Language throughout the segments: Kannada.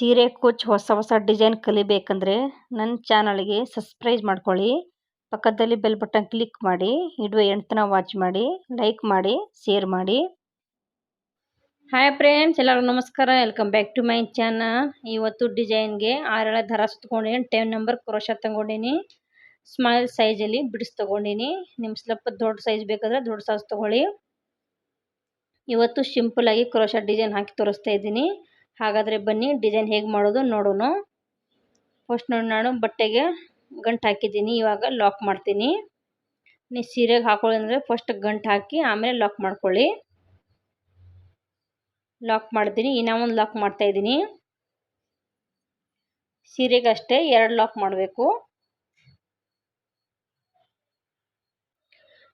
ಸೀರೆ ಕುಚ್ ಹೊಸ ಹೊಸ ಡಿಸೈನ್ ಕಲಿಬೇಕಂದ್ರೆ ನನ್ನ ಚಾನಲ್ಗೆ ಸಬ್ಸ್ಕ್ರೈಬ್ ಮಾಡ್ಕೊಳ್ಳಿ. ಪಕ್ಕದಲ್ಲಿ ಬೆಲ್ ಬಟನ್ ಕ್ಲಿಕ್ ಮಾಡಿ, ಇಡುವ ಎಂಟನ ವಾಚ್ ಮಾಡಿ, ಲೈಕ್ ಮಾಡಿ, ಶೇರ್ ಮಾಡಿ. ಹಾಯ್ ಫ್ರೆಂಡ್ಸ್ ಎಲ್ಲರೂ ನಮಸ್ಕಾರ. Welcome back to my channel. ಇವತ್ತು ಡಿಸೈನ್ಗೆ ಆರೆಳೆ ದರ ಸುತ್ಕೊಂಡಿನಿ, ಟೆನ್ ನಂಬರ್ ಕ್ರೋಶ ತಗೊಂಡಿನಿ. ಸ್ಮಾಲ್ ಸೈಜಲ್ಲಿ ಬಿಡಿಸಿ ತಗೊಂಡಿನಿ. ನಿಮ್ಮ ಸ್ವಲ್ಪ ದೊಡ್ಡ ಸೈಜ್ ಬೇಕಾದ್ರೆ ದೊಡ್ಡ ಸೈಜ್ ತಗೊಳ್ಳಿ. ಇವತ್ತು ಸಿಂಪಲ್ ಆಗಿ ಕ್ರೋಶ ಡಿಸೈನ್ ಹಾಕಿ ತೋರಿಸ್ತಾ ಇದ್ದೀನಿ. ಹಾಗಾದರೆ ಬನ್ನಿ ಡಿಸೈನ್ ಹೇಗೆ ಮಾಡೋದು ನೋಡೋಣ. ಫಸ್ಟ್ ನೋಡಿ ನಾನು ಬಟ್ಟೆಗೆ ಗಂಟು ಹಾಕಿದ್ದೀನಿ, ಇವಾಗ ಲಾಕ್ ಮಾಡ್ತೀನಿ. ನೀವು ಸೀರೆಗೆ ಹಾಕೊಳ್ಳಿ ಅಂದರೆ ಫಸ್ಟ್ ಗಂಟು ಹಾಕಿ ಆಮೇಲೆ ಲಾಕ್ ಮಾಡ್ಕೊಳ್ಳಿ. ಲಾಕ್ ಮಾಡ್ತೀನಿ, ಇನ್ನೂ ಒಂದು ಲಾಕ್ ಮಾಡ್ತಾ ಇದ್ದೀನಿ. ಸೀರೆಗೆ ಅಷ್ಟೇ ಎರಡು ಲಾಕ್ ಮಾಡಬೇಕು.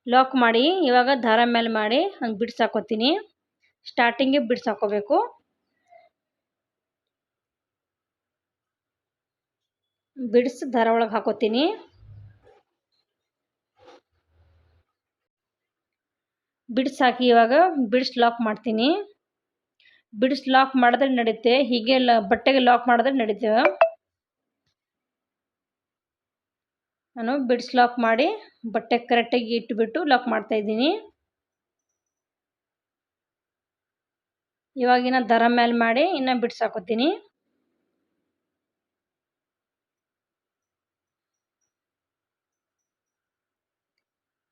ಲಾಕ್ ಮಾಡಿ, ಇವಾಗ ದಾರ ಮೇಲೆ ಮಾಡಿ ಹಂಗೆ ಬಿಡ್ಸಾಕೋತೀನಿ. ಸ್ಟಾರ್ಟಿಂಗೆ ಬಿಡ್ಸಾಕೋಬೇಕು. ಬಿಡಿಸಿ ದಾರ ಒಳಗೆ ಹಾಕೋತೀನಿ. ಬಿಡಿಸಿ ಹಾಕಿ ಇವಾಗ ಬಿಡಿಸಿ ಲಾಕ್ ಮಾಡ್ತೀನಿ. ಬಿಡಿಸಿ ಲಾಕ್ ಮಾಡಿದ್ರೆ ನಡೀತೆ. ಹೀಗೆ ಬಟ್ಟೆಗೆ ಲಾಕ್ ಮಾಡಿದ್ರೆ ನಡೀತೇವೆ ನಾನು ಬಿಡ್ಸ್ ಲಾಕ್ ಮಾಡಿ ಬಟ್ಟೆ ಕರೆಕ್ಟಾಗಿ ಇಟ್ಬಿಟ್ಟು ಲಾಕ್ ಮಾಡ್ತಾ ಇದ್ದೀನಿ. ಇವಾಗಿನ ದರ ಮೇಲೆ ಮಾಡಿ ಇನ್ನು ಬಿಡ್ಸಾಕೋತೀನಿ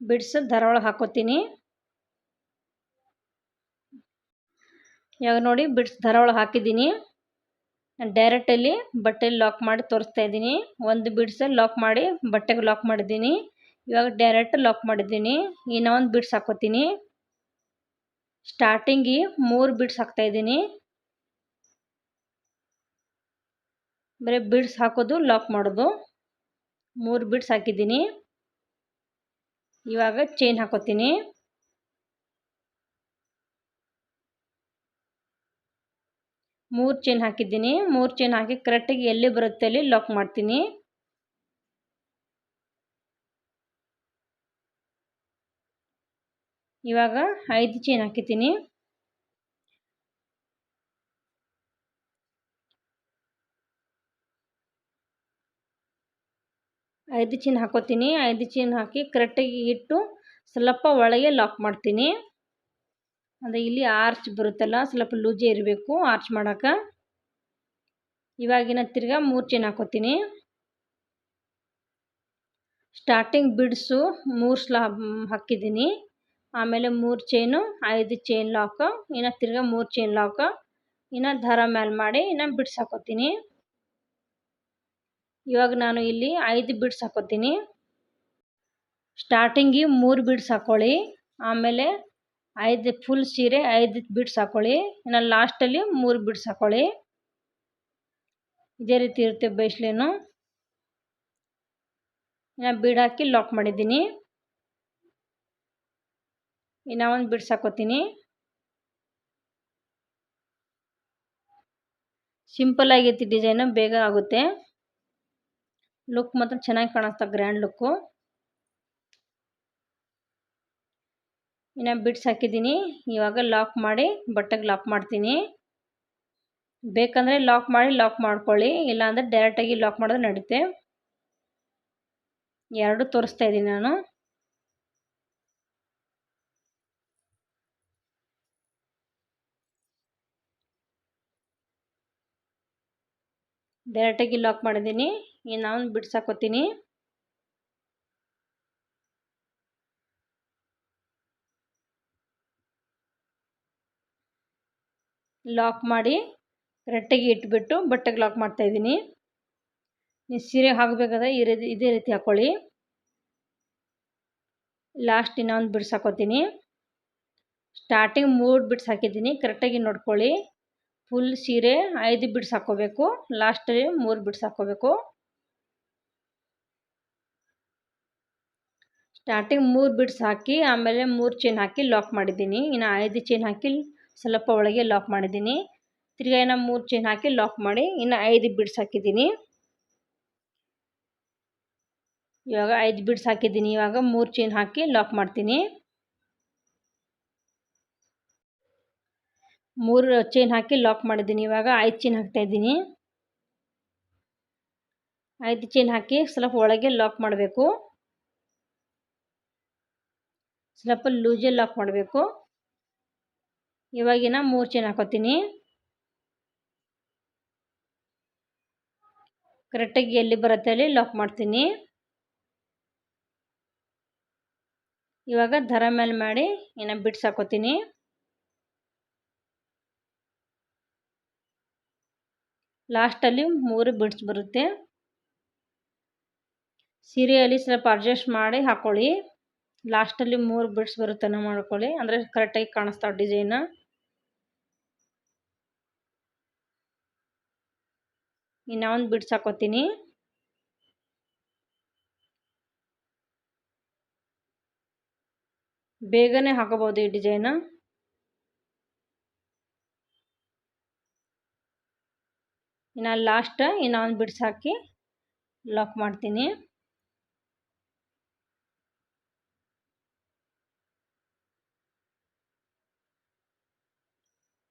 ಬಿಡಿಸಿ ಧಾರವಾಡ ಹಾಕೋತೀನಿ. ಇವಾಗ ನೋಡಿ ಬಿಡ್ಸ್ ಧಾರವಾಡ ಹಾಕಿದ್ದೀನಿ. ನಾನು ಡೈರೆಕ್ಟಲ್ಲಿ ಬಟ್ಟೆಲಿ ಲಾಕ್ ಮಾಡಿ ತೋರಿಸ್ತಾ ಇದ್ದೀನಿ. ಒಂದು ಬಿಡ್ಸ್ ಲಾಕ್ ಮಾಡಿ ಬಟ್ಟೆಗೆ ಲಾಕ್ ಮಾಡಿದ್ದೀನಿ. ಇವಾಗ ಡೈರೆಕ್ಟ್ ಲಾಕ್ ಮಾಡಿದ್ದೀನಿ. ಇನ್ನೊಂದು ಬಿಡ್ಸ್ ಹಾಕೋತೀನಿ. ಸ್ಟಾರ್ಟಿಂಗಿ ಮೂರು ಬಿಡ್ಸ್ ಹಾಕ್ತಾಯಿದ್ದೀನಿ ಬರೀ ಬಿಡ್ಸ್ ಹಾಕೋದು ಲಾಕ್ ಮಾಡೋದು. ಮೂರು ಬಿಡ್ಸ್ ಹಾಕಿದ್ದೀನಿ. ಇವಾಗ ಚೈನ್ ಹಾಕೋತೀನಿ. ಮೂರು ಚೈನ್ ಹಾಕಿದ್ದೀನಿ. ಮೂರು ಚೈನ್ ಹಾಕಿ ಕರೆಕ್ಟಾಗಿ ಎಲ್ಲಿ ಬರುತ್ತೆ ಅಲ್ಲಿ ಲಾಕ್ ಮಾಡ್ತೀನಿ. ಇವಾಗ ಐದು ಚೈನ್ ಹಾಕಿದ್ದೀನಿ. ಐದು ಚೈನ್ ಹಾಕೋತೀನಿ. ಐದು ಚೈನ್ ಹಾಕಿ ಕರೆಕ್ಟಾಗಿ ಇಟ್ಟು ಸ್ವಲ್ಪ ಒಳಗೆ ಲಾಕ್ ಮಾಡ್ತೀನಿ. ಅಂದರೆ ಇಲ್ಲಿ ಆರ್ಚ್ ಬರುತ್ತಲ್ಲ, ಸ್ವಲ್ಪ ಲೂಜೆ ಇರಬೇಕು ಆರ್ಚ್ ಮಾಡೋಕೆ ಇವಾಗಿನ ತಿರ್ಗ ಮೂರು ಚೈನ್ ಹಾಕೋತೀನಿ. ಸ್ಟಾರ್ಟಿಂಗ್ ಬಿಡ್ಸು, ಮೂರು ಸ್ಲಾ ಹಾಕಿದ್ದೀನಿ. ಆಮೇಲೆ ಮೂರು ಚೈನು, ಐದು ಚೈನ್ ಲಾಕು, ಇನ್ನು ತಿರ್ಗಾ ಮೂರು ಚೈನ್ ಲಾಕು, ಇನ್ನು ದಾರ ಮೇಲೆ ಮಾಡಿ ಇನ್ನು ಬಿಡ್ಸ್ ಹಾಕೋತೀನಿ. ಇವಾಗ ನಾನು ಇಲ್ಲಿ ಐದು ಬಿಡ್ಸ್ ಹಾಕೋತೀನಿ. ಸ್ಟಾರ್ಟಿಂಗಿ ಮೂರು ಬಿಡ್ಸ್ ಹಾಕ್ಕೊಳ್ಳಿ ಆಮೇಲೆ ಐದು ಫುಲ್ ಸೀರೆ, ಐದು ಬಿಡ್ಸ್ ಹಾಕ್ಕೊಳ್ಳಿ ಇನ್ನು ಲಾಸ್ಟಲ್ಲಿ ಮೂರು ಬಿಡ್ಸ್ ಹಾಕ್ಕೊಳ್ಳಿ ಇದೇ ರೀತಿ ಇರುತ್ತೆ ಬೈಸ್ಲೇನು ಇನ್ನು ಬೀಡ್ ಹಾಕಿ ಲಾಕ್ ಮಾಡಿದ್ದೀನಿ. ಇನ್ನು ಒಂದು ಬಿಡ್ಸ್ ಹಾಕೋತೀನಿ. ಸಿಂಪಲ್ ಆಗೈತಿ ಡಿಸೈನು ಬೇಗ ಆಗುತ್ತೆ. ಲುಕ್ ಮಾತ್ರ ಚೆನ್ನಾಗಿ ಕಾಣಿಸ್ತಾ ಗ್ರ್ಯಾಂಡ್ ಲುಕ್ಕು ಇನ್ನು ಬಿಡ್ಸ್ ಹಾಕಿದ್ದೀನಿ. ಇವಾಗ ಲಾಕ್ ಮಾಡಿ ಬಟ್ಟೆಗೆ ಲಾಕ್ ಮಾಡ್ತೀನಿ. ಬೇಕಂದರೆ ಲಾಕ್ ಮಾಡಿ ಲಾಕ್ ಮಾಡ್ಕೊಳ್ಳಿ. ಇಲ್ಲಾಂದರೆ ಡೈರೆಕ್ಟಾಗಿ ಲಾಕ್ ಮಾಡಿದ್ರೆ ನಡೀತೆ. ಎರಡು ತೋರಿಸ್ತಾ ಇದ್ದೀನಿ ನಾನು. ಡೈರೆಕ್ಟಾಗಿ ಲಾಕ್ ಮಾಡಿದ್ದೀನಿ. ಇನ್ನು ಒಂದು ಬಿಡ್ಸಾಕೋತೀನಿ. ಲಾಕ್ ಮಾಡಿ ಕರೆಕ್ಟಾಗಿ ಇಟ್ಬಿಟ್ಟು ಬಟ್ಟೆಗೆ ಲಾಕ್ ಮಾಡ್ತಾ ಇದ್ದೀನಿ. ನೀವು ಸೀರೆ ಹಾಕಬೇಕಾದ್ರೆ ಈ ಇದೇ ರೀತಿ ಹಾಕ್ಕೊಳ್ಳಿ ಲಾಸ್ಟ್ ಇನ್ನೊಂದು ಬಿಡ್ಸ್ ಹಾಕೋತೀನಿ ಸ್ಟಾರ್ಟಿಂಗ್ ಮೂರು ಬಿಡ್ಸ್ ಹಾಕಿದ್ದೀನಿ. ಕರೆಕ್ಟಾಗಿ ನೋಡ್ಕೊಳ್ಳಿ. ಫುಲ್ ಸೀರೆ ಐದು ಬಿಡ್ಸ್ ಹಾಕೋಬೇಕು ಲಾಸ್ಟಲ್ಲಿ ಮೂರು ಬಿಡ್ಸ್ ಹಾಕ್ಕೋಬೇಕು. ಸ್ಟಾರ್ಟಿಂಗ್ ಮೂರು ಬಿಡ್ಸ್ ಹಾಕಿ, ಆಮೇಲೆ ಮೂರು ಚೈನ್ ಹಾಕಿ ಲಾಕ್ ಮಾಡಿದ್ದೀನಿ. ಇನ್ನು ಐದು ಚೈನ್ ಹಾಕಿ ಸ್ವಲ್ಪ ಒಳಗೆ ಲಾಕ್ ಮಾಡಿದ್ದೀನಿ. ತಿರ್ಗಾ ಇನ್ನು ಮೂರು ಚೈನ್ ಹಾಕಿ ಲಾಕ್ ಮಾಡಿ, ಇನ್ನು ಐದು ಬಿಡ್ಸ್ ಹಾಕಿದ್ದೀನಿ. ಇವಾಗ ಐದು ಬಿಡ್ಸ್ ಹಾಕಿದ್ದೀನಿ. ಇವಾಗ ಮೂರು ಚೈನ್ ಹಾಕಿ ಲಾಕ್ ಮಾಡ್ತೀನಿ. ಮೂರು ಚೈನ್ ಹಾಕಿ ಲಾಕ್ ಮಾಡಿದ್ದೀನಿ. ಇವಾಗ ಐದು ಚೈನ್ ಹಾಕ್ತಾಯಿದ್ದೀನಿ ಐದು ಚೈನ್ ಹಾಕಿ ಸ್ವಲ್ಪ ಒಳಗೆ ಲಾಕ್ ಮಾಡಬೇಕು. ಸ್ವಲ್ಪ ಲೂಸಲ್ಲಿ ಲಾಕ್ ಮಾಡಬೇಕು. ಇವಾಗಿನ ಮೂರು ಚೈನ್ ಹಾಕೋತೀನಿ. ಕರೆಕ್ಟಾಗಿ ಎಲ್ಲಿ ಬರುತ್ತೆ ಅಲ್ಲಿ ಲಾಕ್ ಮಾಡ್ತೀನಿ. ಇವಾಗ ದರ ಮೇಲೆ ಮಾಡಿ ಇನ್ನು ಬಿಡ್ಸ್ ಹಾಕೋತೀನಿ. ಲಾಸ್ಟಲ್ಲಿ ಮೂರು ಬಿಡ್ಸ್ ಬರುತ್ತೆ. ಸೀರೆಯಲ್ಲಿ ಸ್ವಲ್ಪ ಅಡ್ಜಸ್ಟ್ ಮಾಡಿ ಹಾಕ್ಕೊಳ್ಳಿ ಲಾಸ್ಟಲ್ಲಿ ಮೂರು ಬಿಡ್ಸ್ ಬರುತ್ತನ ಮಾಡ್ಕೊಳ್ಳಿ. ಅಂದರೆ ಕರೆಕ್ಟಾಗಿ ಕಾಣಿಸ್ತಾವೆ ಡಿಸೈನ್ ಇನ್ನು ಒಂದು ಬಿಡ್ಸ್ ಹಾಕೋತೀನಿ. ಬೇಗನೆ ಹಾಕಬಹುದು ಈ ಡಿಸೈನ್ ಇನ್ನು ಲಾಸ್ಟ್ ಇನ್ನು ಒಂದು ಬಿಡ್ಸ್ ಹಾಕಿ ಲಾಕ್ ಮಾಡ್ತೀನಿ.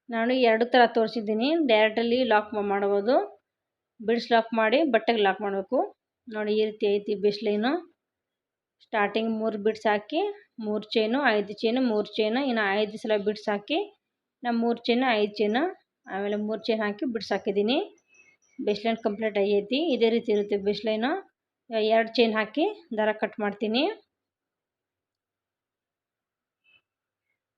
ನಾನು ಎರಡು ಥರ ತೋರಿಸಿದ್ದೀನಿ. ಡೈರೆಕ್ಟಲ್ಲಿ ಲಾಕ್ ಮಾಡ್ಬೋದು. ಬಿಡ್ಸ್ ಲಾಕ್ ಮಾಡಿ ಬಟ್ಟೆಗೆ ಲಾಕ್ ಮಾಡಬೇಕು. ನೋಡಿ ಈ ರೀತಿ ಐತಿ ಬಿಸ್ಲೈನು ಸ್ಟಾರ್ಟಿಂಗ್ ಮೂರು ಬಿಡ್ಸ್ ಹಾಕಿ, ಮೂರು ಚೈನು ಐದು ಚೈನು ಮೂರು ಚೈನು ಇನ್ನು ಐದು ಸಲ ಬಿಡ್ಸ್ ಹಾಕಿ ನಾನು ಮೂರು ಚೈನು ಐದು ಚೈನು ಆಮೇಲೆ ಮೂರು ಚೈನ್ ಹಾಕಿ ಬಿಡ್ಸ್ ಹಾಕಿದ್ದೀನಿ. ಬೆಸ್ಲೈನ್ ಕಂಪ್ಲೀಟ್ ಆಗೈತಿ. ಇದೇ ರೀತಿ ಇರುತ್ತೆ ಬಿಸ್ಲೈನು ಎರಡು ಚೈನ್ ಹಾಕಿ ದಾರ ಕಟ್ ಮಾಡ್ತೀನಿ.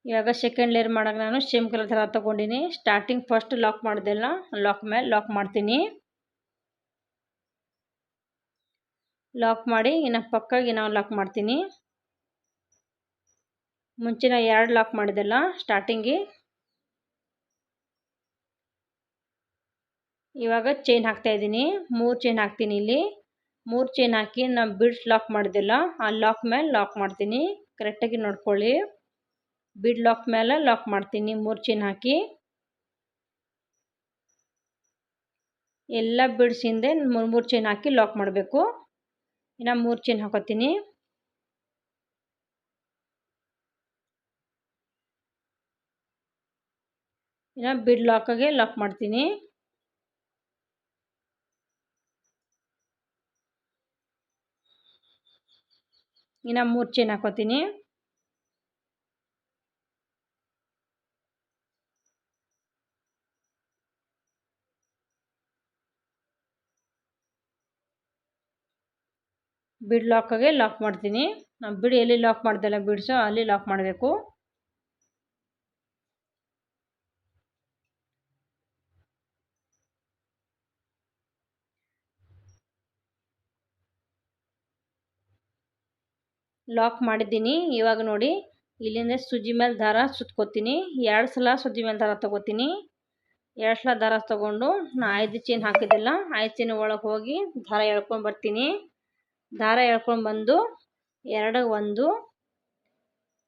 ಇವಾಗ ಸೆಕೆಂಡ್ ಲೇಯರ್ ಮಾಡೋಕೆ ನಾನು ಸೇಮ್ ಕಲರ್ ಥರ ತೊಗೊಂಡಿನಿ. ಸ್ಟಾರ್ಟಿಂಗ್ ಫಸ್ಟ್ ಲಾಕ್ ಮಾಡಿದೆಲ್ಲ ಲಾಕ್ ಮೇಲೆ ಲಾಕ್ ಮಾಡ್ತೀನಿ. ಲಾಕ್ ಮಾಡಿ ಇನ್ನು ಪಕ್ಕಾಗಿ ನಾವು ಲಾಕ್ ಮಾಡ್ತೀನಿ. ಮುಂಚಿನ ಎರಡು ಲಾಕ್ ಮಾಡಿದೆಲ್ಲ ಸ್ಟಾರ್ಟಿಂಗಿ ಇವಾಗ ಚೈನ್ ಹಾಕ್ತಾ ಇದ್ದೀನಿ. ಮೂರು ಚೈನ್ ಹಾಕ್ತೀನಿ ಇಲ್ಲಿ. ಮೂರು ಚೈನ್ ಹಾಕಿ ನಾನು ಬಿಡ್ಸ್ ಲಾಕ್ ಮಾಡಿದೆಲ್ಲ, ಆ ಲಾಕ್ ಮೇಲೆ ಲಾಕ್ ಮಾಡ್ತೀನಿ. ಕರೆಕ್ಟಾಗಿ ನೋಡ್ಕೊಳ್ಳಿ. ಬಿಡ್ ಲಾಕ್ ಮೇಲೆ ಲಾಕ್ ಮಾಡ್ತೀನಿ. ಮೂರು ಚೈನ್ ಹಾಕಿ. ಎಲ್ಲ ಬಿಡ್ಸ್ ಹಿಂದೆ ಮೂರು ಮೂರು ಚೈನ್ ಹಾಕಿ ಲಾಕ್ ಮಾಡಬೇಕು. ಇನ್ನು ಮೂರು ಚೈನ್ ಹಾಕೋತೀನಿ. ಇನ್ನು ಬಿಡ್ ಲಾಕಾಗೆ ಲಾಕ್ ಮಾಡ್ತೀನಿ. ಇನ್ನು ಮೂರು ಚೈನ್ ಹಾಕೋತೀನಿ. ಬಿಡ್ ಲಾಕಾಗೆ ಲಾಕ್ ಮಾಡ್ತೀನಿ. ನಾವು ಬಿಡಿ, ಎಲ್ಲಿ ಲಾಕ್ ಮಾಡ್ದಲ್ಲ ಬಿಡ್ಸೋ ಅಲ್ಲಿ ಲಾಕ್ ಮಾಡಬೇಕು. ಲಾಕ್ ಮಾಡಿದ್ದೀನಿ. ಇವಾಗ ನೋಡಿ, ಇಲ್ಲಿಂದ ಸುಜಿ ಮೇಲೆ ದಾರ ಸುತ್ಕೋತೀನಿ. ಎರಡು ಸಲ ಸುಜಿ ಮೇಲೆ ದಾರ ತೊಗೋತೀನಿ. ಎರಡು ಸಲ ದಾರ ತೊಗೊಂಡು, ನಾ ಐದು ಚೈನ್ ಹಾಕಿದ್ದೆಲ್ಲ, ಐದು ಚೈನ್ ಒಳಗೆ ಹೋಗಿ ದಾರ ಎಳ್ಕೊಂಡು ಬರ್ತೀನಿ. ದಾರ ಎಳ್ಕೊಂಡು ಬಂದು ಎರಡಗೆ ಒಂದು,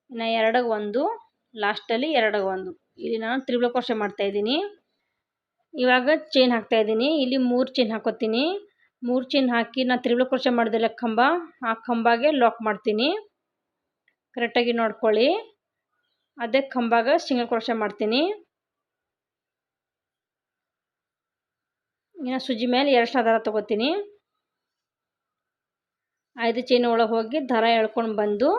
ಇನ್ನು ಎರಡಗೆ ಒಂದು ಲಾಸ್ಟಲ್ಲಿ ಎರಡಗೆ ಒಂದು. ಇಲ್ಲಿ ನಾನು ತ್ರಿಬಳ ಮಾಡ್ತಾ ಮಾಡ್ತಾಯಿದ್ದೀನಿ ಇವಾಗ ಚೈನ್ ಹಾಕ್ತಾಯಿದ್ದೀನಿ ಇಲ್ಲಿ ಮೂರು ಚೈನ್ ಹಾಕೋತೀನಿ. ಮೂರು ಚೈನ್ ಹಾಕಿ ನಾನು ತ್ರಿಬಲ್ ಕ್ರೋಶೆ ಮಾಡಿದೆಲ್ಲ ಕಂಬ, ಆ ಕಂಬಾಗೆ ಲಾಕ್ ಮಾಡ್ತೀನಿ. ಕರೆಕ್ಟಾಗಿ ನೋಡ್ಕೊಳ್ಳಿ. ಅದೇ ಕಂಬಾಗ ಸಿಂಗಲ್ ಕ್ರೋಶೆ ಮಾಡ್ತೀನಿ. ಇನ್ನು ಸುಜಿ ಮೇಲೆ ಎರಡು ಸಾವಿರ ದಾರ ತೊಗೋತೀನಿ. ಐದು ಚೈನ್ ಒಳಗೆ ಹೋಗಿ ದರ ಎಳ್ಕೊಂಡು ಬಂದು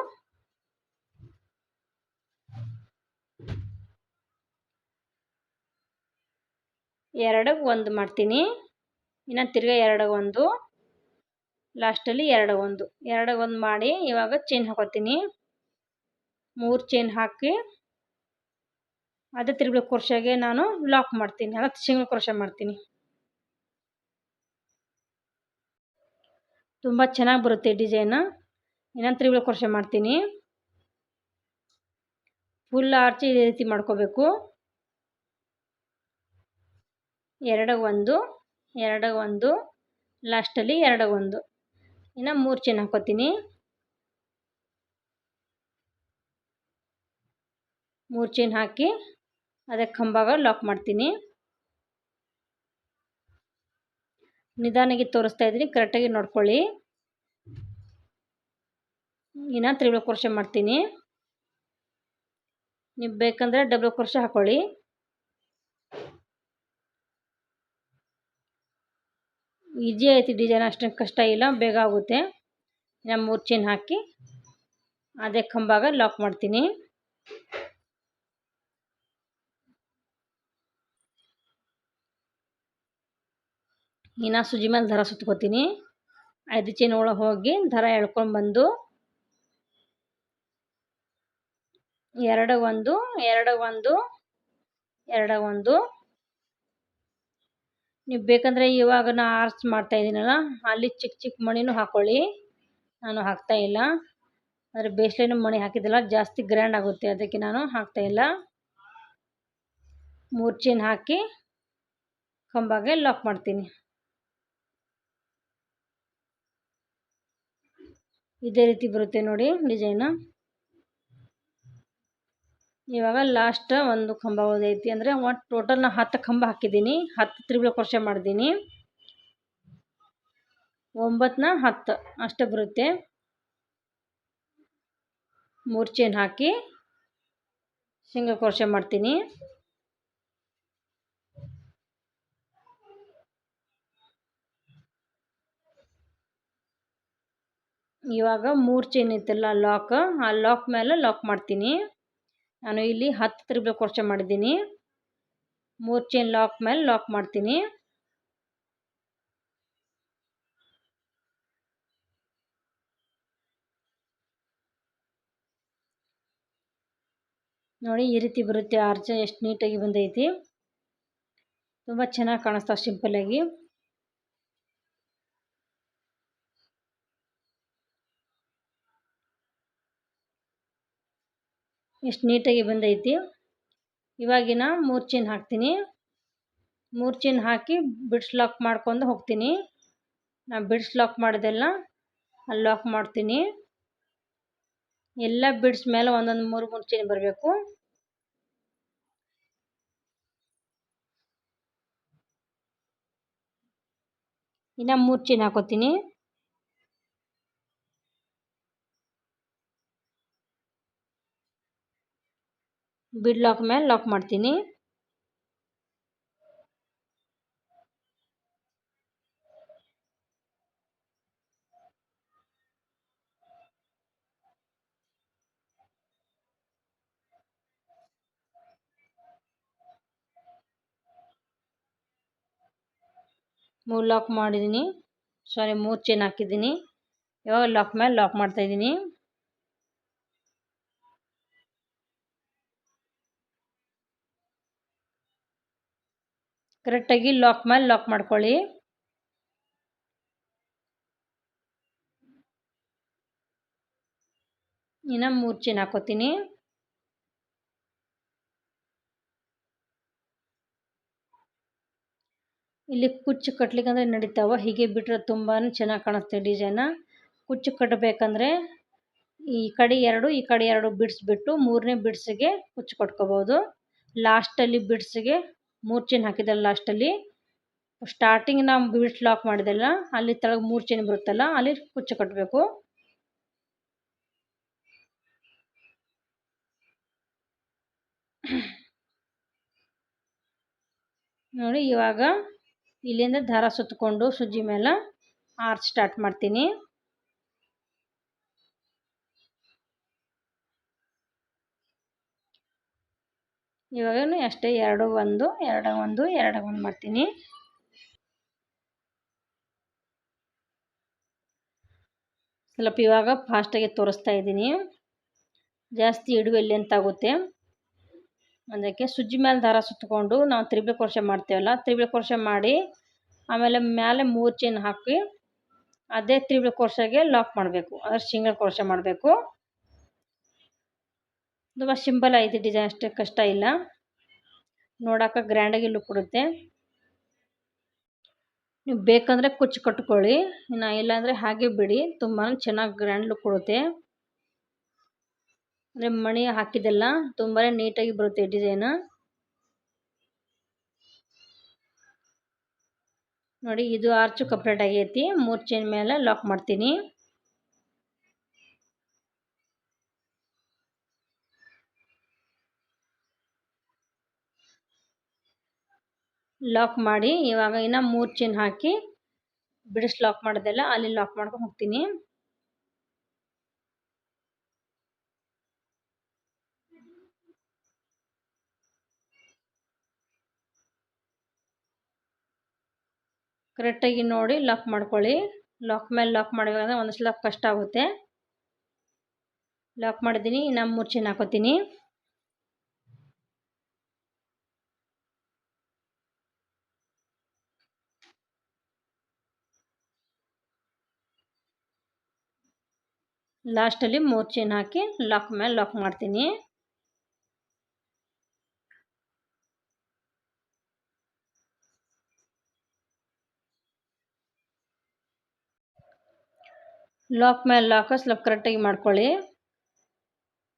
ಎರಡಗೆ ಒಂದು ಮಾಡ್ತೀನಿ. ಇನ್ನು ತಿರ್ಗಾ ಎರಡಗೆ ಒಂದು. ಲಾಸ್ಟಲ್ಲಿ ಎರಡಗೆ ಒಂದು. ಎರಡಗೆ ಒಂದು ಮಾಡಿ ಇವಾಗ ಚೈನ್ ಹಾಕೋತೀನಿ. ಮೂರು ಚೈನ್ ಹಾಕಿ ಅದೇ ತಿರುಗಲ ಕ್ರೋಶಾಗೆ ನಾನು ಲಾಕ್ ಮಾಡ್ತೀನಿ. ಅಲ್ಲ ಸಿಂಗಲ್ ಕ್ರೋಶ ಮಾಡ್ತೀನಿ. ತುಂಬ ಚೆನ್ನಾಗಿ ಬರುತ್ತೆ ಡಿಸೈನ್. ಇನ್ನೊಂದು ತ್ರಿಬಲ್ ಕ್ರೋಶೆ ಮಾಡ್ತೀನಿ. ಫುಲ್ ಆರ್ಚ್ ಇದೇ ರೀತಿ ಮಾಡ್ಕೋಬೇಕು. ಎರಡು ಒಂದು ಎರಡು ಒಂದು ಲಾಸ್ಟಲ್ಲಿ ಎರಡು ಒಂದು. ಇನ್ನು ಮೂರು ಚೈನ್ ಹಾಕೋತೀನಿ. ಮೂರು ಚೈನ್ ಹಾಕಿ ಅದಕ್ಕೆ ಕಂಬಾಗ ಲಾಕ್ ಮಾಡ್ತೀನಿ. ನಿಧಾನಾಗಿ ತೋರಿಸ್ತಾ ಇದ್ದೀನಿ ಕರೆಕ್ಟಾಗಿ ನೋಡ್ಕೊಳ್ಳಿ. ಇನ್ನು ತ್ರಿಬಲ್ ಕ್ರೋಶೆ ಮಾಡ್ತೀನಿ. ನೀವು ಬೇಕಂದರೆ ಡಬಲ್ ಕ್ರೋಶೆ ಹಾಕೊಳ್ಳಿ. ಈಜಿ ಐತಿ ಡಿಸೈನ್ ಅಷ್ಟೇನು ಕಷ್ಟ ಇಲ್ಲ, ಬೇಗ ಆಗುತ್ತೆ. ಇನ್ನು ಮೂರು ಹಾಕಿ, ಅದೇ ಕಂಬಾಗ ಲಾಕ್ ಮಾಡ್ತೀನಿ. ಇನ್ನು ಸುಜಿ ಮೇಲೆ ದರ ಸುತ್ಕೋತೀನಿ. ಐದು ಚೈನ್ ಒಳಗೆ ಹೋಗಿ ದರ ಎಳ್ಕೊಂಡು ಬಂದು ಎರಡು ಒಂದು ಎರಡು ಒಂದು ಎರಡು ಒಂದು. ನೀವು ಬೇಕಂದರೆ ಇವಾಗ ನಾ ಆರ್ಚ್ ಮಾಡ್ತಾ ಇದ್ದೀನಲ್ಲ ಅಲ್ಲಿ ಚಿಕ್ಕ ಚಿಕ್ಕ ಮಣಿನೂ ಹಾಕ್ಕೊಳ್ಳಿ ನಾನು ಹಾಕ್ತಾ ಇಲ್ಲ. ಅಂದರೆ ಬೇಸ್ಲೈನು ಮಣಿ ಹಾಕಿದ್ದಿಲ್ಲ ಜಾಸ್ತಿ ಗ್ರ್ಯಾಂಡ್ ಆಗುತ್ತೆ, ಅದಕ್ಕೆ ನಾನು ಹಾಕ್ತಾ ಇಲ್ಲ. ಮೂರು ಚೀನ್ ಹಾಕಿ ಕಂಬಾಗೆ ಲಾಕ್ ಮಾಡ್ತೀನಿ. ಇದೇ ರೀತಿ ಬರುತ್ತೆ ನೋಡಿ ಡಿಸೈನ. ಇವಾಗ ಲಾಸ್ಟ್ ಒಂದು ಕಂಬ ಓದೈತಿ ಅಂದರೆ ಒಟ್ಟು ಟೋಟಲ್ ನಾ ಹತ್ತು ಕಂಬ ಹಾಕಿದ್ದೀನಿ. ಹತ್ತು ತ್ರಿಬಳ ಕ್ರೋಶೆ ಮಾಡಿದ್ದೀನಿ ಒಂಬತ್ತನ ಹತ್ತು ಅಷ್ಟೇ ಬರುತ್ತೆ. ಮೂರು ಚೈನ್ ಹಾಕಿ ಸಿಂಗಲ್ ಕ್ರೋಶೆ ಮಾಡ್ತೀನಿ. ಇವಾಗ ಮೂರು ಚೈನ್ ಇತ್ತಲ್ಲ ಲಾಕ್ ಆ ಲಾಕ್ ಮೇಲೆ ಲಾಕ್ ಮಾಡ್ತೀನಿ. ನಾನು ಇಲ್ಲಿ ಹತ್ತು ತ್ರಿಬಲ್ ಕ್ರೋಶೆ ಮಾಡಿದ್ದೀನಿ. ಮೂರು ಚೈನ್ ಲಾಕ್ ಮೇಲೆ ಲಾಕ್ ಮಾಡ್ತೀನಿ. ನೋಡಿ ಈ ರೀತಿ ಬರುತ್ತೆ. ಆರ್ಚ ಎಷ್ಟು ನೀಟಾಗಿ ಬಂದೈತಿ. ತುಂಬ ಚೆನ್ನಾಗಿ ಕಾಣಿಸ್ತಾವೆ ಸಿಂಪಲ್ಲಾಗಿ. ಎಷ್ಟು ನೀಟಾಗಿ ಬಂದೈತಿ. ಇವಾಗಿನ ಮೂರು ಚೀನ್ ಹಾಕ್ತೀನಿ. ಮೂರು ಚೀನ್ ಹಾಕಿ ಬಿಡ್ಸ್ ಲಾಕ್ ಮಾಡ್ಕೊಂಡು ಹೋಗ್ತೀನಿ. ನಾ ಬಿಡ್ಸ್ ಲಾಕ್ ಮಾಡಿದೆಲ್ಲ ಅಲ್ಲಿ ಲಾಕ್ ಮಾಡ್ತೀನಿ. ಎಲ್ಲ ಬಿಡ್ಸ್ ಮೇಲೆ ಒಂದೊಂದು ಮೂರು ಮೂರು ಚೀನ್ ಬರಬೇಕು. ಇನ್ನು ಮೂರು ಚೀನ್ ಹಾಕೋತೀನಿ. ಬಿಡ್ ಲಾಕ್ ಮೇಲೆ ಲಾಕ್ ಮಾಡ್ತೀನಿ. ಮೂರು ಲಾಕ್ ಮಾಡಿದ್ದೀನಿ. ಸಾರಿ ಮೂರು ಚೈನ್ ಹಾಕಿದ್ದೀನಿ. ಇವಾಗ ಲಾಕ್ ಮೇಲೆ ಲಾಕ್ ಮಾಡ್ತಾಯಿದ್ದೀನಿ ಕರೆಕ್ಟಾಗಿ ಲಾಕ್ ಮೇಲೆ ಲಾಕ್ ಮಾಡ್ಕೊಳ್ಳಿ. ಇನ್ನು ಮೂರು ಚೈನ್ ಹಾಕೋತೀನಿ. ಇಲ್ಲಿ ಕುಚ್ಚು ಕಟ್ಲಿಕ್ಕೆ ಅಂದರೆ ನಡೀತಾವ, ಹೀಗೆ ಬಿಟ್ಟರೆ ತುಂಬಾ ಚೆನ್ನಾಗಿ ಕಾಣುತ್ತೆ ಡಿಸೈನ. ಕುಚ್ಚು ಕಟ್ಟಬೇಕಂದ್ರೆ ಈ ಕಡೆ ಎರಡು, ಈ ಕಡೆ ಎರಡು ಬಿಡಿಸ್ಬಿಟ್ಟು ಮೂರನೇ ಬಿಡ್ಸಿಗೆ ಕುಚ್ಚು ಕಟ್ಕೋಬೋದು. ಲಾಸ್ಟಲ್ಲಿ ಬಿಡ್ಸಿಗೆ ಮೂರು ಚೈನ್ ಹಾಕಿದಲ್ಲ ಲಾಸ್ಟಲ್ಲಿ ಸ್ಟಾರ್ಟಿಂಗ್ ನಾವು ಬಿಲ್ಟ್ ಲಾಕ್ ಮಾಡಿದಲ್ಲ, ಅಲ್ಲಿ ತಳಗೆ ಮೂರು ಚೈನ್ ಬರುತ್ತಲ್ಲ, ಅಲ್ಲಿ ಕುಚ್ಚು ಕಟ್ಟಬೇಕು ನೋಡಿ ಇವಾಗ ಇಲ್ಲಿಂದ ದಾರ ಸುತ್ತಕೊಂಡು ಸುಜ್ಜಿ ಮೇಲೆ ಆರ್ಚ್ ಸ್ಟಾರ್ಟ್ ಮಾಡ್ತೀನಿ. ಇವಾಗ ಅಷ್ಟೇ, ಎರಡು ಒಂದು ಎರಡು ಒಂದು ಎರಡು ಒಂದು ಮಾಡ್ತೀನಿ. ಸ್ವಲ್ಪ ಇವಾಗ ಫಾಸ್ಟಾಗಿ ತೋರಿಸ್ತಾ ಇದ್ದೀನಿ. ಜಾಸ್ತಿ ಇಡುವೆಲ್ಲಿ ಅಂತ ಆಗುತ್ತೆ? ಅದಕ್ಕೆ ಸುಜ್ಜಿ ಮೇಲೆ ದಾರ ಸುತ್ತಕೊಂಡು ನಾವು ತ್ರಿಬಲ್ ಕ್ರೋಶೆ ಮಾಡ್ತೇವಲ್ಲ ತ್ರಿಬಲ್ ಕ್ರೋಶೆ ಮಾಡಿ ಆಮೇಲೆ ಮೇಲೆ ಮೂರು ಚೈನ್ ಹಾಕಿ ಅದೇ ತ್ರಿಬಲ್ ಕ್ರೋಶೆಗೆ ಲಾಕ್ ಮಾಡಬೇಕು. ಅದ್ರ ಸಿಂಗಲ್ ಕ್ರೋಶೆ ಮಾಡಬೇಕು. ತುಂಬ ಸಿಂಪಲ್ ಐತಿ ಡಿಸೈನ್, ಅಷ್ಟೇ ಕಷ್ಟ ಇಲ್ಲ. ನೋಡೋಕೆ ಗ್ರ್ಯಾಂಡಾಗಿ ಲುಕ್ ಕೊಡುತ್ತೆ. ನೀವು ಬೇಕಂದರೆ ಕುಚ್ಚು ಕಟ್ಕೊಳ್ಳಿ, ಇನ್ನು ಇಲ್ಲಾಂದರೆ ಹಾಗೆ ಬಿಡಿ ತುಂಬಾ ಚೆನ್ನಾಗಿ ಗ್ರ್ಯಾಂಡ್ ಲುಕ್ ಕೊಡುತ್ತೆ. ಅಂದರೆ ಮಣಿ ಹಾಕಿದ್ದೆಲ್ಲ ತುಂಬಾ ನೀಟಾಗಿ ಬರುತ್ತೆ ಡಿಸೈನ್. ನೋಡಿ, ಇದು ಆರ್ಚು ಕಂಪ್ಲೀಟ್ ಆಗೈತಿ. ಮೂರು ಚೈನ್ ಮೇಲೆ ಲಾಕ್ ಮಾಡ್ತೀನಿ. ಲಾಕ್ ಮಾಡಿ, ಇವಾಗ ಇನ್ನು ಮೂರು ಚೈನ್ ಹಾಕಿ ಬಿಡಿಸಿ ಲಾಕ್ ಮಾಡಿದೆಲ್ಲ ಅಲ್ಲಿ ಲಾಕ್ ಮಾಡ್ಕೊಂಡು ಹೋಗ್ತೀನಿ. ಕರೆಕ್ಟಾಗಿ ನೋಡಿ ಲಾಕ್ ಮಾಡ್ಕೊಳ್ಳಿ. ಲಾಕ್ ಮೇಲೆ ಲಾಕ್ ಮಾಡಬೇಕಂದ್ರೆ ಒಂದಷ್ಟು ಲಾಕ್ ಕಷ್ಟ ಆಗುತ್ತೆ. ಲಾಕ್ ಮಾಡಿದ್ದೀನಿ, ಇನ್ನು ಮೂರು ಚೈನ್ ಹಾಕೋತೀನಿ. ಲಾಸ್ಟಲ್ಲಿ ಮೂರು ಚೈನ್ ಹಾಕಿ ಲಾಕ್ ಮೇಲೆ ಲಾಕ್ ಮಾಡ್ತೀನಿ. ಲಾಕ್ ಮೇಲೆ ಲಾಕ್ ಸ್ವಲ್ಪ ಕರೆಕ್ಟಾಗಿ ಮಾಡ್ಕೊಳ್ಳಿ.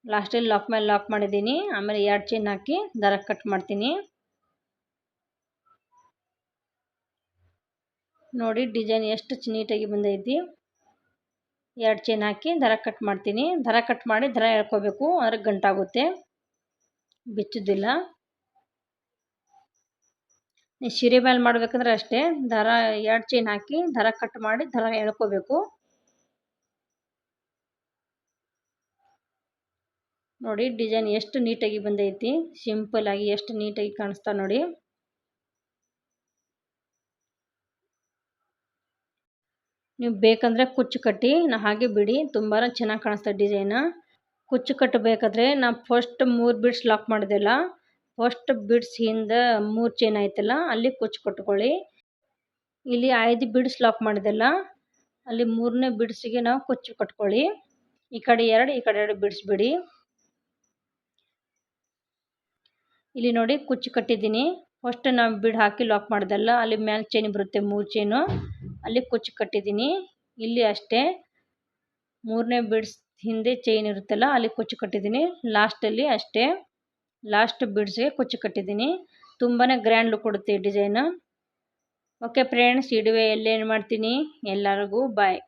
ಲಾಸ್ಟಲ್ಲಿ ಲಾಕ್ ಮೇಲೆ ಲಾಕ್ ಮಾಡಿದ್ದೀನಿ. ಆಮೇಲೆ ಎರಡು ಚೈನ್ ಹಾಕಿ ದಾರ ಕಟ್ ಮಾಡ್ತೀನಿ. ನೋಡಿ ಡಿಸೈನ್ ಎಷ್ಟು ನೀಟಾಗಿ ಬಂದೈತಿ. ಎರಡು ಚೈನ್ ಹಾಕಿ ದರ ಕಟ್ ಮಾಡ್ತೀನಿ. ದರ ಕಟ್ ಮಾಡಿ ದರ ಎಳ್ಕೋಬೇಕು. ಅಂದರೆ ಗಂಟಾಗುತ್ತೆ ಬಿಚ್ಚೋದಿಲ್ಲ ನೀವು ಸೀರೆ ಮೇಲೆ ಮಾಡ್ಬೇಕಂದ್ರೆ ಅಷ್ಟೇ. ದರ ಎರಡು ಚೈನ್ ಹಾಕಿ ದರ ಕಟ್ ಮಾಡಿ ದರ ಎಳ್ಕೋಬೇಕು. ನೋಡಿ ಡಿಸೈನ್ ಎಷ್ಟು ನೀಟಾಗಿ ಬಂದೈತಿ. ಸಿಂಪಲ್ ಆಗಿ ಎಷ್ಟು ನೀಟಾಗಿ ಕಾಣಿಸ್ತಾ ನೋಡಿ. ನೀವು ಬೇಕಂದರೆ ಕುಚ್ಚು ಕಟ್ಟಿ, ನಾ ಹಾಗೆ ಬಿಡಿ, ತುಂಬಾ ಚೆನ್ನಾಗಿ ಕಾಣಿಸ್ತದೆ ಡಿಸೈನ ಕುಚ್ಚು ಕಟ್ಟಬೇಕಾದ್ರೆ ನಾ ಫಸ್ಟ್ ಮೂರು ಬಿಡ್ಸ್ ಲಾಕ್ ಮಾಡಿದೆಲ್ಲ ಫಸ್ಟ್ ಬಿಡ್ಸ್ ಹಿಂದೆ ಮೂರು ಚೈನ್ ಆಯ್ತಲ್ಲ, ಅಲ್ಲಿ ಕುಚ್ಚು ಕಟ್ಕೊಳ್ಳಿ. ಇಲ್ಲಿ ಐದು ಬಿಡ್ಸ್ ಲಾಕ್ ಮಾಡಿದೆಲ್ಲ ಅಲ್ಲಿ ಮೂರನೇ ಬಿಡ್ಸಿಗೆ ನಾವು ಕುಚ್ಚು ಕಟ್ಕೊಳ್ಳಿ. ಈ ಕಡೆ ಎರಡು, ಈ ಕಡೆ ಎರಡು ಬಿಡಿಸ್ಬಿಡಿ ಇಲ್ಲಿ ನೋಡಿ ಕುಚ್ಚು ಕಟ್ಟಿದ್ದೀನಿ. ಫಸ್ಟ್ ನಾವು ಬಿಡ್ ಹಾಕಿ ಲಾಕ್ ಮಾಡ್ದಲ್ಲ, ಅಲ್ಲಿ ಮೇಲೆ ಚೈನ್ ಬರುತ್ತೆ, ಮೂರು ಚೈನು ಅಲ್ಲಿ ಕುಚ್ಚು ಕಟ್ಟಿದ್ದೀನಿ ಇಲ್ಲಿ ಅಷ್ಟೇ. ಮೂರನೇ ಬಿಡ್ಸ್ ಹಿಂದೆ ಚೈನ್ ಇರುತ್ತಲ್ಲ, ಅಲ್ಲಿ ಕುಚ್ಚು ಕಟ್ಟಿದ್ದೀನಿ ಲಾಸ್ಟಲ್ಲಿ ಅಷ್ಟೇ. ಲಾಸ್ಟ್ ಬಿಡ್ಸ್ಗೆ ಕುಚ್ಚು ಕಟ್ಟಿದ್ದೀನಿ ತುಂಬಾ ಗ್ರ್ಯಾಂಡ್ ಲುಕ್ ಕೊಡುತ್ತೆ ಡಿಸೈನು ಓಕೆ ಫ್ರೆಂಡ್ಸ್ ಇಡುವೆ ಎಲ್ಲೇನು ಮಾಡ್ತೀನಿ? ಎಲ್ಲರಿಗೂ ಬಾಯ್